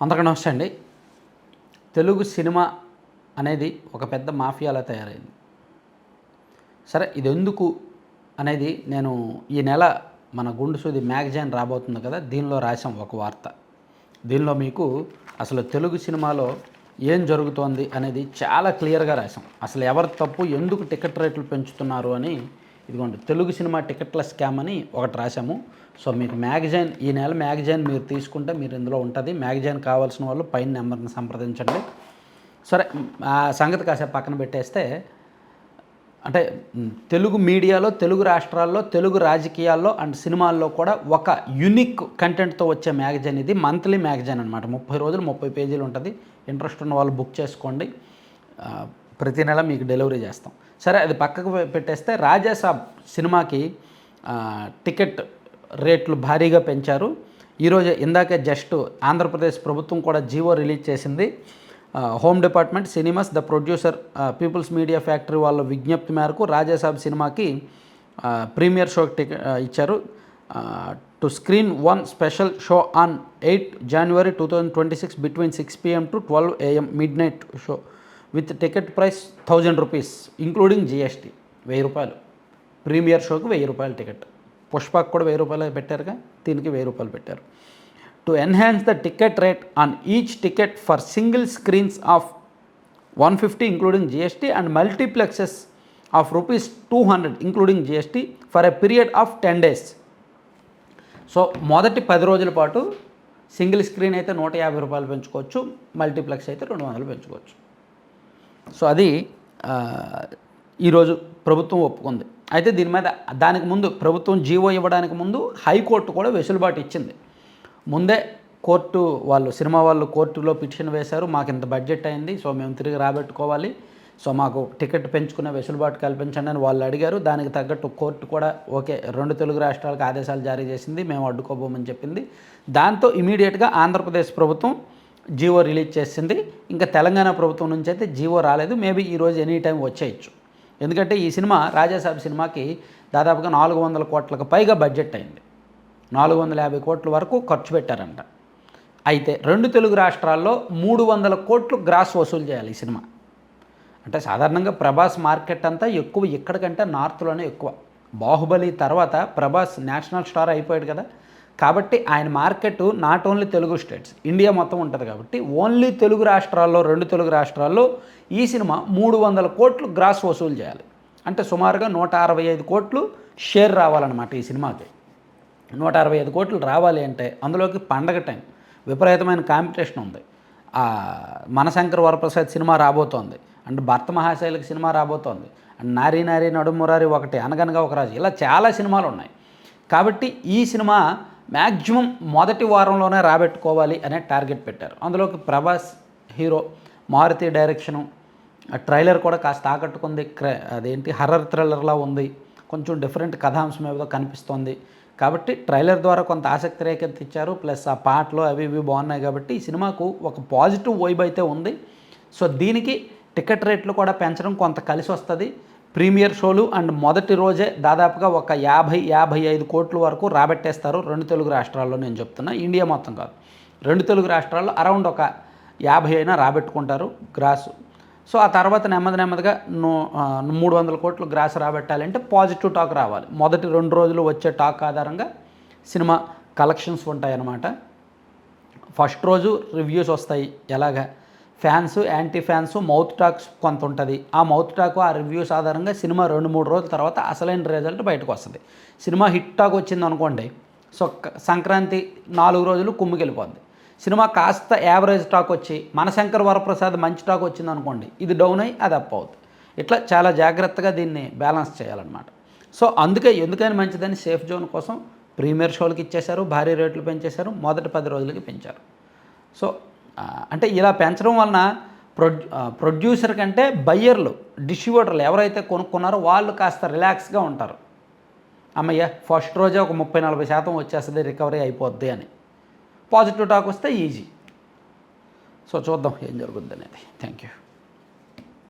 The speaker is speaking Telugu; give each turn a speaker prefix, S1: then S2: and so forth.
S1: అందరికీ నమస్తే అండి. తెలుగు సినిమా అనేది ఒక పెద్ద మాఫియాలా తయారైంది. సరే ఇది ఎందుకు అనేది నేను ఈ నెల మన గుండు సూది మ్యాగజైన్ రాబోతుంది కదా దీనిలో రాసాం ఒక వార్త. దీనిలో మీకు అసలు తెలుగు సినిమాలో ఏం జరుగుతోంది అనేది చాలా క్లియర్గా రాసాం అసలు ఎవరు తప్పు ఎందుకు టికెట్ రేట్లు పెంచుతున్నారు అని ఇదిగోండి తెలుగు సినిమా టికెట్ల స్కామ్ అని ఒకటి రాసాము సో మీకు మ్యాగజైన్ ఈ నెల మ్యాగజైన్ మీరు తీసుకుంటే మీరు ఇందులో ఉంటుంది. మ్యాగజైన్ కావాల్సిన వాళ్ళు పైన నెంబర్ని సంప్రదించండి. సరే ఆ సంగతి కాసేపు పక్కన పెట్టేస్తే అంటే తెలుగు మీడియాలో తెలుగు రాష్ట్రాల్లో తెలుగు రాజకీయాల్లో అండ్ సినిమాల్లో కూడా ఒక యునిక్ కంటెంట్తో వచ్చే మ్యాగజైన్ ఇది. మంత్లీ మ్యాగజైన్ అనమాట ముప్పై రోజులు ముప్పై పేజీలు ఉంటుంది. ఇంట్రెస్ట్ ఉన్న వాళ్ళు బుక్ చేసుకోండి. ప్రతి నెల మీకు డెలివరీ చేస్తాం. సరే అది పక్కకు పెట్టేస్తే రాజాసాబ్ సినిమాకి టికెట్ రేట్లు భారీగా పెంచారు. ఈరోజు ఇందాకే జస్ట్ ఆంధ్రప్రదేశ్ ప్రభుత్వం కూడా జీవో రిలీజ్ చేసింది. Home department cinemas the producer People's Media Factory వాళ్ళ విజ్ఞప్తి మేరకు రాజాసాబ్ సినిమాకి ప్రీమియర్ షో టికెట్ ఇచ్చారు. To screen one special show on eight January two thousand twenty six between six PM to twelve AM midnight show. With ticket price thousand rupees including GST వెయ్యి రూపాయలు. ప్రీమియర్ షోకి వెయ్యి రూపాయల టికెట్. పుష్పకు కూడా వెయ్యి రూపాయలు పెట్టారుగా దీనికి వెయ్యి రూపాయలు పెట్టారు. To enhance the ticket rate on each ticket for single screens of one fifty including GST and multiplexes of rupees two hundred including GST for a period of ten days so మొదటి పది రోజుల పాటు సింగిల్ స్క్రీన్ అయితే నూట యాభై రూపాయలు పెంచుకోవచ్చు మల్టీప్లెక్స్ అయితే రెండు వందలు పెంచుకోవచ్చు. సో అది ఈరోజు ప్రభుత్వం ఒప్పుకుంది. అయితే దీని మీద దానికి ముందు ప్రభుత్వం జీవో ఇవ్వడానికి ముందు హైకోర్టు కూడా వెసులుబాటు ఇచ్చింది. ముందే కోర్టు వాళ్ళు సినిమా వాళ్ళు కోర్టులో పిటిషన్ వేశారు మాకు ఇంత బడ్జెట్ అయింది సో మేము తిరిగి రాబెట్టుకోవాలి సో మాకు టికెట్ పెంచుకునే వెసులుబాటు కల్పించండి అని వాళ్ళు అడిగారు. దానికి తగ్గట్టు కోర్టు కూడా ఓకే రెండు తెలుగు రాష్ట్రాలకు ఆదేశాలు జారీ చేసింది మేము అడ్డుకోబోమని చెప్పింది. దాంతో ఇమీడియట్గా ఆంధ్రప్రదేశ్ ప్రభుత్వం జీవో రిలీజ్ చేసింది. ఇంకా తెలంగాణ ప్రభుత్వం నుంచి అయితే జీవో రాలేదు. మేబీ ఈరోజు ఎనీ టైం వచ్చేయచ్చు. ఎందుకంటే ఈ సినిమా రాజాసాబ్ సినిమాకి దాదాపుగా నాలుగు వందల కోట్లకు పైగా బడ్జెట్ అయింది. నాలుగు వందల యాభై కోట్ల వరకు ఖర్చు పెట్టారంట. అయితే రెండు తెలుగు రాష్ట్రాల్లో మూడు వందల కోట్లు గ్రాస్ వసూలు చేయాలి ఈ సినిమా. అంటే సాధారణంగా ప్రభాస్ మార్కెట్ అంతా ఎక్కువ ఇక్కడికంటే నార్త్లోనే ఎక్కువ. బాహుబలి తర్వాత ప్రభాస్ నేషనల్ స్టార్ అయిపోయాడు కదా. కాబట్టి ఆయన market not only Telugu states India మొత్తం ఉంటుంది కాబట్టి ఓన్లీ తెలుగు రాష్ట్రాల్లో రెండు తెలుగు రాష్ట్రాల్లో ఈ సినిమా మూడు వందల కోట్లు గ్రాస్ వసూలు చేయాలి. అంటే సుమారుగా నూట అరవై ఐదు కోట్లు షేర్ రావాలన్నమాట ఈ సినిమాకి. నూట అరవై ఐదు కోట్లు రావాలి అంటే అందులోకి పండగ టైం విపరీతమైన కాంపిటీషన్ ఉంది. మనశంకర్ వరప్రసాద్ సినిమా రాబోతోంది అండ్ భర్త మహాశైలికి సినిమా రాబోతోంది అండ్ నారీ నారీ నడుమురారి ఒకటి అనగనగా ఒక రాజు ఇలా చాలా సినిమాలు ఉన్నాయి. కాబట్టి ఈ సినిమా మ్యాక్సిమం మొదటి వారంలోనే రాబెట్టుకోవాలి అనే టార్గెట్ పెట్టారు. అందులోకి Prabhas hero Maruthi direction trailer కూడా కాస్త ఆకట్టుకుంది. అదేంటి హర్రర్ థ్రిల్లర్లా ఉంది. కొంచెం డిఫరెంట్ కథాంశం ఏదో కనిపిస్తోంది. కాబట్టి ట్రైలర్ ద్వారా కొంత ఆసక్తి రేకెత్తిచ్చారు. ప్లస్ ఆ పాటలు అవి ఇవి బాగున్నాయి కాబట్టి ఈ సినిమాకు ఒక పాజిటివ్ వైబ్ అయితే ఉంది. సో దీనికి టికెట్ రేట్లు కూడా పెంచడం కొంత కలిసి వస్తుంది ప్రీమియర్ షోలు అండ్ మొదటి రోజే దాదాపుగా ఒక యాభై యాభై ఐదు కోట్ల వరకు రాబెట్టేస్తారు రెండు తెలుగు రాష్ట్రాల్లో నేను చెప్తున్నా. ఇండియా మొత్తం కాదు. రెండు తెలుగు రాష్ట్రాల్లో అరౌండ్ ఒక యాభై అయినా రాబెట్టుకుంటారు గ్రాస్. సో ఆ తర్వాత నెమ్మది నెమ్మదిగా నూ మూడు వందల కోట్లు గ్రాస్ రాబెట్టాలంటే పాజిటివ్ టాక్ రావాలి. మొదటి రెండు రోజులు వచ్చే టాక్ ఆధారంగా సినిమా కలెక్షన్స్ ఉంటాయన్నమాట. ఫస్ట్ రోజు రివ్యూస్ వస్తాయి ఎలాగా? Fans anti fans mouth talks కొంత ఉంటుంది. ఆ మౌత్ టాక్ ఆ రివ్యూస్ ఆధారంగా సినిమా రెండు మూడు రోజుల తర్వాత అసలైన రిజల్ట్ బయటకు వస్తుంది. సినిమా హిట్ టాక్ వచ్చింది అనుకోండి సో సంక్రాంతి నాలుగు రోజులు కుమ్ముకెళ్ళిపోద్ది. సినిమా కాస్త యావరేజ్ టాక్ వచ్చి మన శంకర్ వరప్రసాద్ మంచి టాక్ వచ్చింది అనుకోండి ఇది డౌన్ అయ్యి అది అప్ అవుతుంది ఇట్లా చాలా జాగ్రత్తగా దీన్ని బ్యాలెన్స్ చేయాలన్నమాట. సో అందుకే ఎందుకని మంచిదని సేఫ్ జోన్ కోసం ప్రీమియర్ షోలకి ఇచ్చేశారు భారీ రేట్లు పెంచేశారు మొదటి పది రోజులకి పెంచారు. సో అంటే ఇలా పెంచడం వలన ప్రొడ్యూ ప్రొడ్యూసర్ కంటే బయ్యర్లు డిస్ట్రిబ్యూటర్లు ఎవరైతే కొనుక్కున్నారో వాళ్ళు కాస్త రిలాక్స్గా ఉంటారు. అమ్మయ్య ఫస్ట్ రోజే ఒక ముప్పై నలభై శాతం వచ్చేస్తుంది రికవరీ అయిపోద్ది అని. పాజిటివ్ టాక్ వస్తే ఈజీ. సో చూద్దాం ఏం జరుగుద్ది అనేది. Thank you